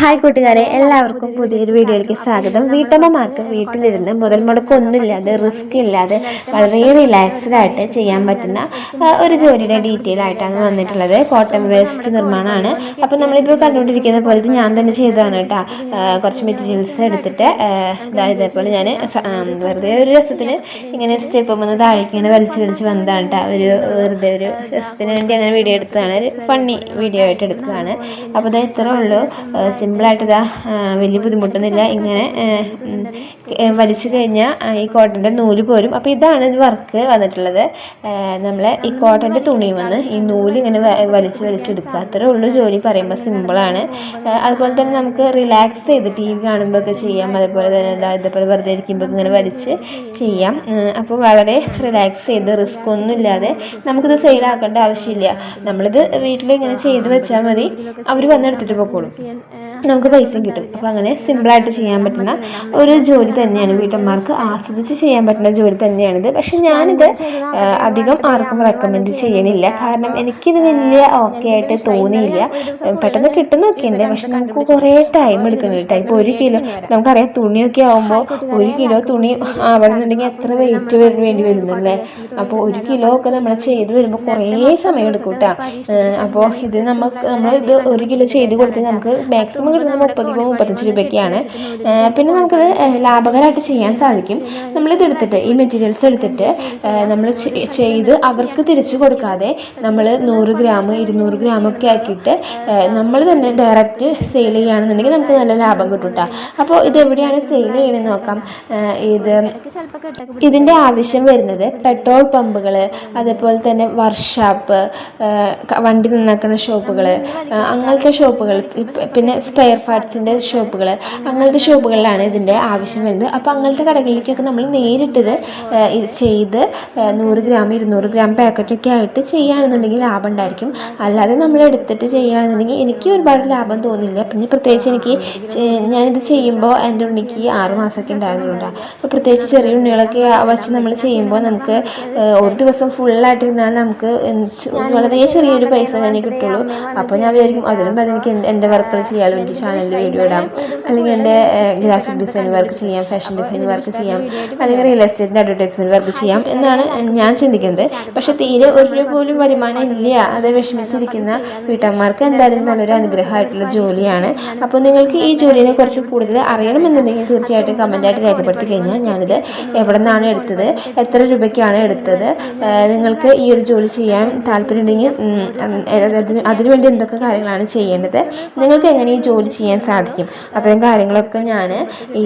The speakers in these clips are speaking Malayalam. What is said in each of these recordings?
ഹായ് കൂട്ടുകാരെ എല്ലാവർക്കും പുതിയൊരു വീഡിയോയിലേക്ക് സ്വാഗതം. വീട്ടമ്മമാർക്ക് വീട്ടിലിരുന്ന് മുതൽ മുടക്കൊന്നുമില്ലാതെ റിസ്ക് ഇല്ലാതെ വളരെ റിലാക്സ്ഡ് ആയിട്ട് ചെയ്യാൻ പറ്റുന്ന ഒരു ജോലിയുടെ ഡീറ്റെയിൽ ആയിട്ടാണ് വന്നിട്ടുള്ളത്. കോട്ടൺ വേസ്റ്റ് നിർമ്മാണമാണ്. അപ്പോൾ നമ്മളിപ്പോൾ കണ്ടുകൊണ്ടിരിക്കുന്ന പോലെ ഇത് ഞാൻ തന്നെ ചെയ്തതാണ് കേട്ടോ. കുറച്ച് മെറ്റീരിയൽസ് എടുത്തിട്ട് ആ, ഇതേപോലെ ഞാൻ വെറുതെ ഒരു രസത്തിന് ഇങ്ങനെ സ്റ്റെപ്പ് വന്ന് താഴേക്ക് ഇങ്ങനെ വലിച്ച് വലിച്ച് വന്നതാണ് കേട്ടോ. ഒരു വെറുതെ ഒരു രസത്തിന് വേണ്ടി അങ്ങനെ വീഡിയോ എടുത്തതാണ്. ഒരു ഫണ്ണി വീഡിയോ ആയിട്ട് എടുത്തതാണ്. അപ്പോൾ ഇത് ഇത്രേ ഉള്ളൂ. സിമ്പിളായിട്ട് ഇതാ വലിയ ബുദ്ധിമുട്ടൊന്നുമില്ല. ഇങ്ങനെ വലിച്ചു കഴിഞ്ഞാൽ ഈ കോട്ടന്റെ നൂൽ പോരും. അപ്പോൾ ഇതാണ് ഇത് വർക്ക് വന്നിട്ടുള്ളത്. നമ്മൾ ഈ കോട്ടന്റെ തുണിയും വന്ന് ഈ നൂൽ ഇങ്ങനെ വലിച്ച് വലിച്ചെടുക്കുക അത്രേ ഉള്ളൂ ജോലി പറയുമ്പോൾ സിമ്പിളാണ്. അതുപോലെ തന്നെ നമുക്ക് റിലാക്സ് ചെയ്ത് ടി വി കാണുമ്പോൾ ഒക്കെ ചെയ്യാം. അതേപോലെ തന്നെ എന്താ ഇതേപോലെ വെറുതെ ഇരിക്കുമ്പോൾ ഇങ്ങനെ വലിച്ച് ചെയ്യാം. അപ്പോൾ വളരെ റിലാക്സ് ചെയ്ത് റിസ്ക് ഒന്നും ഇല്ലാതെ നമുക്കിത് സെയിലാക്കേണ്ട ആവശ്യമില്ല. നമ്മളിത് വീട്ടിൽ ഇങ്ങനെ ചെയ്ത് വെച്ചാൽ മതി. അവർ വന്നെടുത്തിട്ട് പോയിക്കോളും നമുക്ക് പൈസയും കിട്ടും. അപ്പോൾ അങ്ങനെ സിമ്പിളായിട്ട് ചെയ്യാൻ പറ്റുന്ന ഒരു ജോലി തന്നെയാണ്. വീട്ടമ്മമാർക്ക് ആസ്വദിച്ച് ചെയ്യാൻ പറ്റുന്ന ജോലി തന്നെയാണിത്. പക്ഷെ ഞാനിത് അധികം ആർക്കും റെക്കമെൻഡ് ചെയ്യണില്ല. കാരണം എനിക്കിത് വലിയ ഓക്കെ ആയിട്ട് തോന്നിയില്ല. പെട്ടെന്ന് കിട്ടുന്നൊക്കെ ഉണ്ട്. പക്ഷെ നമുക്ക് കുറേ ടൈം എടുക്കുന്നുണ്ട് ഇപ്പോൾ ഒരു കിലോ നമുക്കറിയാം തുണിയൊക്കെ ആകുമ്പോൾ ഒരു കിലോ തുണി ആവണമെന്നുണ്ടെങ്കിൽ എത്ര വെയിറ്റ് വേണ്ടി വരുന്നല്ലേ? അപ്പോൾ ഒരു കിലോ ഒക്കെ നമ്മൾ ചെയ്ത് വരുമ്പോൾ കുറേ സമയം എടുക്കും കേട്ടോ അപ്പോൾ ഇത് നമുക്ക് നമ്മൾ ഇത് ഒരു കിലോ ചെയ്ത് കൊടുത്താൽ നമുക്ക് മാക്സിമം കിട്ടുന്നത് മുപ്പത് രൂപ മുപ്പത്തഞ്ച് രൂപയ്ക്കാണ് പിന്നെ നമുക്കത് ലാഭകരമായിട്ട് ചെയ്യാൻ സാധിക്കും. നമ്മളിത് എടുത്തിട്ട് ഈ മെറ്റീരിയൽസ് എടുത്തിട്ട് നമ്മൾ ചെയ്ത് അവർക്ക് തിരിച്ചു കൊടുക്കാതെ നമ്മൾ നൂറ് ഗ്രാം ഇരുന്നൂറ് ഗ്രാം ഒക്കെ ആക്കിയിട്ട് നമ്മൾ തന്നെ ഡയറക്റ്റ് സെയിൽ ചെയ്യുകയാണെന്നുണ്ടെങ്കിൽ നമുക്ക് നല്ല ലാഭം കിട്ടും കേട്ടോ അപ്പോൾ ഇത് എവിടെയാണ് സെയിൽ ചെയ്യണമെന്ന് നോക്കാം. ഇത് ഇതിന്റെ ആവശ്യം വരുന്നത് പെട്രോൾ പമ്പുകൾ അതേപോലെ തന്നെ വർക്ക്ഷോപ്പ് വണ്ടി നന്നാക്കുന്ന ഷോപ്പുകൾ അങ്ങനത്തെ ഷോപ്പുകൾ പിന്നെ സ്പെയർ പാർട്സിന്റെ ഷോപ്പുകൾ അങ്ങനത്തെ ഷോപ്പുകളിലാണ് ഇതിന്റെ ആവശ്യം വരുന്നത്. അപ്പോൾ അങ്ങനത്തെ കടകളിലേക്കൊക്കെ നമ്മൾ നേരിട്ടിത് ചെയ്ത് നൂറ് ഗ്രാം ഇരുന്നൂറ് ഗ്രാം പാക്കറ്റൊക്കെ ആയിട്ട് ചെയ്യുകയാണെന്നുണ്ടെങ്കിൽ ലാഭം ഉണ്ടായിരിക്കും. അല്ലാതെ നമ്മൾ എടുത്തിട്ട് ചെയ്യുകയാണെന്നുണ്ടെങ്കിൽ എനിക്ക് ഒരുപാട് ലാഭം തോന്നില്ല. പിന്നെ പ്രത്യേകിച്ച് എനിക്ക് ഞാനിത് ചെയ്യുമ്പോൾ എന്റെ ഉണ്ണിക്ക് ആറ് മാസമൊക്കെ ഉണ്ടായിരുന്നുണ്ട് അപ്പോൾ പ്രത്യേകിച്ച് ചെറിയ ഉണ്ണികളൊക്കെ വച്ച് നമ്മൾ ചെയ്യുമ്പോൾ നമുക്ക് ഒരു ദിവസം ഫുള്ളായിട്ടിരുന്നാൽ നമുക്ക് വളരെ ചെറിയൊരു പൈസ തന്നെ കിട്ടുള്ളൂ. അപ്പോൾ ഞാൻ വിചാരിക്കും അതിലും അതെനിക്ക് എന്റെ വർക്കുകൾ ചെയ്യാമല്ലോ എനിക്ക് ചാനലിൽ വീഡിയോ ഇടാം. അല്ലെങ്കിൽ എന്റെ ഗ്രാഫിക് ഡിസൈൻ വർക്ക് ചെയ്യാം ഫാഷൻ ഡിസൈൻ വർക്ക് ചെയ്യാം അല്ലെങ്കിൽ റിയൽ എസ്റ്റേറ്റിന്റെ അഡ്വർടൈസ്മെന്റ് വർക്ക് ചെയ്യാം എന്നാണ് ഞാൻ ചിന്തിക്കുന്നത്. പക്ഷേ തീരെ ഒരു രൂപ പോലും വരുമാനം ഇല്ല. അത് വിഷമിച്ചിരിക്കുന്ന വീട്ടമ്മമാർക്ക് എന്തായാലും നല്ലൊരു അനുഗ്രഹമായിട്ടുള്ള ജോലിയാണ്. അപ്പോൾ നിങ്ങൾക്ക് ഈ ജോലിനെ കുറിച്ച് കൂടുതൽ അറിയണമെന്നുണ്ടെങ്കിൽ തീർച്ചയായിട്ടും കമന്റായിട്ട് രേഖപ്പെടുത്തി കഴിഞ്ഞാൽ ഞാനിത് എവിടെ നിന്നാണ് എടുത്തത് എത്ര രൂപയ്ക്കാണ് എടുത്തത് നിങ്ങൾക്ക് ഈ ഒരു ജോലി ചെയ്യാൻ താല്പര്യമുണ്ടെങ്കിൽ അതിനുവേണ്ടി എന്തൊക്കെ കാര്യങ്ങളാണ് ചെയ്യേണ്ടത് നിങ്ങൾക്ക് എങ്ങനെ ഈ ജോലി ചെയ്യാൻ സാധിക്കും. അത്തരം കാര്യങ്ങളൊക്കെ ഞാൻ ഈ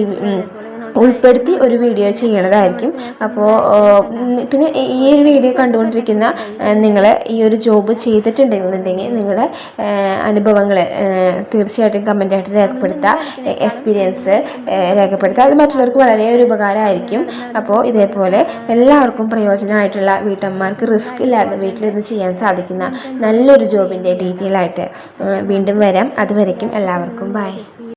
ഉൾപ്പെടുത്തി ഒരു വീഡിയോ ചെയ്യണതായിരിക്കും. അപ്പോൾ പിന്നെ ഈ- ഒരു വീഡിയോ കണ്ടുകൊണ്ടിരിക്കുന്ന നിങ്ങൾ ഈ ഒരു ജോബ് ചെയ്തിട്ടുണ്ടെന്നുണ്ടെങ്കിൽ നിങ്ങളുടെ അനുഭവങ്ങൾ തീർച്ചയായിട്ടും കമന്റായിട്ട് രേഖപ്പെടുത്തുക. എക്സ്പീരിയൻസ് രേഖപ്പെടുത്തുക. അത് മറ്റുള്ളവർക്ക് വളരെ ഒരു ഉപകാരമായിരിക്കും. അപ്പോൾ ഇതേപോലെ എല്ലാവർക്കും പ്രയോജനമായിട്ടുള്ള വീട്ടമ്മമാർക്ക് റിസ്ക് ഇല്ലാതെ വീട്ടിലിരുന്ന് ചെയ്യാൻ സാധിക്കുന്ന നല്ലൊരു ജോബിന്റെ ഡീറ്റെയിൽ ആയിട്ട് വീണ്ടും വരാം. അതുവരയ്ക്കും എല്ലാവർക്കും ബൈ